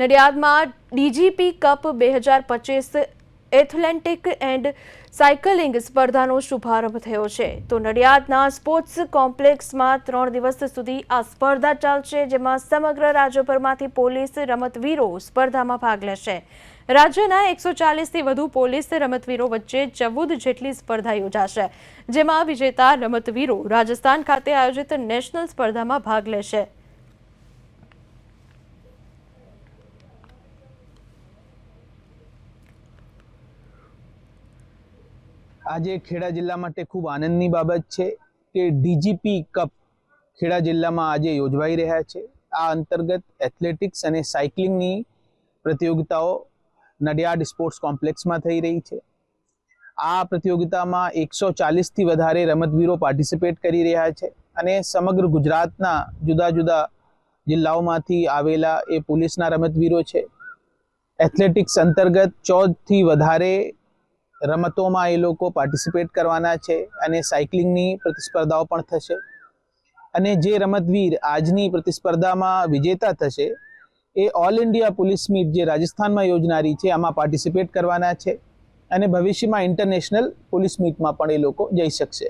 નડિયાદમાં DGP cup બે હજાર પચીસ, એથ્લેટિક એન્ડ સાયકલિંગ સ્પર્ધાનો શુભારંભ થયો છે. તો નડિયાદના સ્પોર્ટ્સ કોમ્પ્લેક્સમાં ત્રણ દિવસ સુધી આ સ્પર્ધા ચાલશે, જેમાં સમગ્ર રાજ્યભરમાંથી પોલીસ રમતવીરો સ્પર્ધામાં ભાગ લેશે. રાજ્યના એકસો ચાલીસથી વધુ પોલીસ રમતવીરો વચ્ચે ચૌદ જેટલી સ્પર્ધા યોજાશે, જેમાં વિજેતા રમતવીરો રાજસ્થાન ખાતે આયોજિત નેશનલ સ્પર્ધામાં ભાગ લેશે. આજે ખેડા જિલ્લા માટે ખૂબ આનંદની બાબત છે કે ડીજીપી કપ ખેડા જિલ્લામાં આજે યોજવાઈ રહ્યા છે. આ અંતર્ગત એથ્લેટિક્સ અને સાયકલિંગની પ્રતિયોગિતાઓ નડિયાદ સ્પોર્ટ્સ કોમ્પ્લેક્સમાં થઈ રહી છે. આ પ્રતિયોગિતામાં એકસો ચાલીસથી વધારે રમતવીરો પાર્ટિસિપેટ કરી રહ્યા છે અને સમગ્ર ગુજરાતના જુદા જુદા જિલ્લાઓમાંથી આવેલા એ પોલીસના રમતવીરો છે. એથ્લેટિક્સ અંતર્ગત ચૌદથી વધારે રમતોમાં એ લોકો પાર્ટિસિપેટ કરવાના છે અને સાયકલિંગની પ્રતિસ્પર્ધાઓ પણ થશે. અને જે રમતવીર આજની પ્રતિસ્પર્ધામાં વિજેતા થશે, એ ઓલ ઇન્ડિયા પોલીસ મીટ જે રાજસ્થાનમાં યોજનારી છે, આમાં પાર્ટિસિપેટ કરવાના છે અને ભવિષ્યમાં ઇન્ટરનેશનલ પોલીસ મીટમાં પણ એ લોકો જઈ શકશે.